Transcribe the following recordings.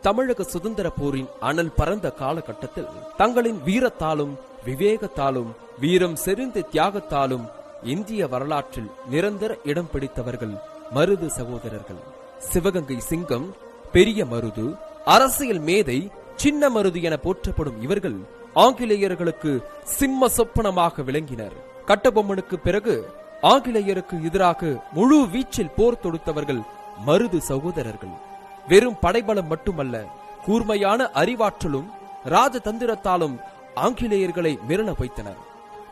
தமிழக சுதந்திர போரின் அனல் பரந்த காலகட்டத்தில் தங்களின் வீரத்தாலும் விவேகத்தாலும் வீரம் செறிந்த தியாகத்தாலும் இந்திய வரலாற்றில் நிரந்தர இடம் பிடித்தவர்கள் மருது சகோதரர்கள். சிவகங்கை சிங்கம் பெரிய மருது அரசியல் மேதை சின்ன மருது என போற்றப்படும் இவர்கள் ஆங்கிலேயர்களுக்கு சிம்ம சொப்பனமாக விளங்கினர். கட்டபொம்மனுக்கு பிறகு ஆங்கிலேயருக்கு எதிராக முழு வீச்சில் போர் தொடுத்தவர்கள் மருது சகோதரர்கள். வெறும் படைபலம் மட்டுமல்ல கூர்மையான அறிவாற்றலும் ராஜதந்திரத்தாலும் ஆங்கிலேயர்களை மிரள வைத்தனர்.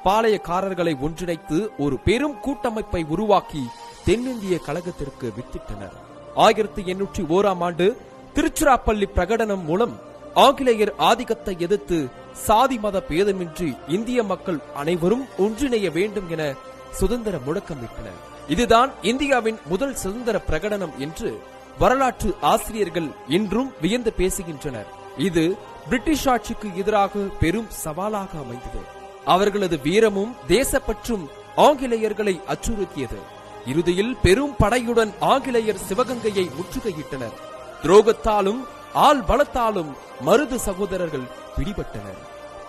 பாளையக்காரர்களை ஒன்றிணைத்து ஒரு பெரும் கூட்டமைப்பை உருவாக்கி தென்னிந்திய கழகத்திற்கு வித்திட்டனர். ஆயிரத்தி எண்ணூற்றி ஓராம் ஆண்டு திருச்சிராப்பள்ளி பிரகடனம் மூலம் ஆங்கிலேயர் ஆதிக்கத்தை எதிர்த்து சாதி மத பேதமின்றி இந்திய மக்கள் அனைவரும் ஒன்றிணைய வேண்டும் என சுதந்திர முழக்கமிட்டனர். இதுதான் இந்தியாவின் முதல் சுதந்திர பிரகடனம் என்று வரலாற்று ஆசிரியர்கள் இன்றும் வியந்து பேசுகின்றனர். இது பிரிட்டிஷ் ஆட்சிக்கு எதிராக பெரும் சவாலாக அமைந்தது. அவர்களது வீரமும் தேசப்பற்றும் ஆங்கிலேயர்களை அச்சுறுத்தியது. இறுதியில் பெரும் படையுடன் ஆங்கிலேயர் சிவகங்கையை முற்றுகையிட்டனர். துரோகத்தாலும் ஆள் பலத்தாலும் மருது சகோதரர்கள் பிடிபட்டனர்.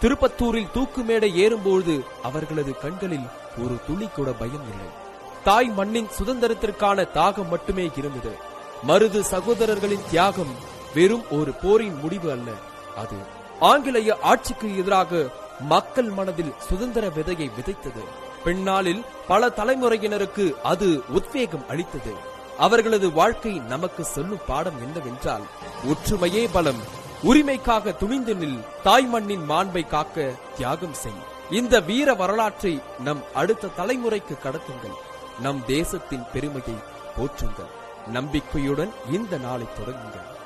திருப்பத்தூரில் தூக்கு மேடை ஏறும்போது அவர்களது கண்களில் ஒரு துளி கூட பயம் இல்லை தாய் மண்ணின் சுதந்திரத்திற்கான தாகம் மட்டுமே இருந்தது. மருது சகோதரர்களின் தியாகம் வெறும் ஒரு போரின் முடிவு அல்ல. அது ஆங்கிலேய ஆட்சிக்கு எதிராக மக்கள் மனதில் சுதந்திர விதையை விதைத்தது. பின்னாளில் பல தலைமுறையினருக்கு அது உத்வேகம் அளித்தது. அவர்களது வாழ்க்கை நமக்கு சொல்லும் பாடம் என்னவென்றால் ஒற்றுமையே பலம் உரிமைக்காக துணிந்து நில் தாய் மண்ணின் மாண்பை காக்க தியாகம் செய். இந்த வீர வரலாற்றை நம் அடுத்த தலைமுறைக்கு கடத்துங்கள். நம் தேசத்தின் பெருமையை போற்றுங்கள். நம்பிக்கையுடன் இந்த நாளை தொடங்குங்கள்.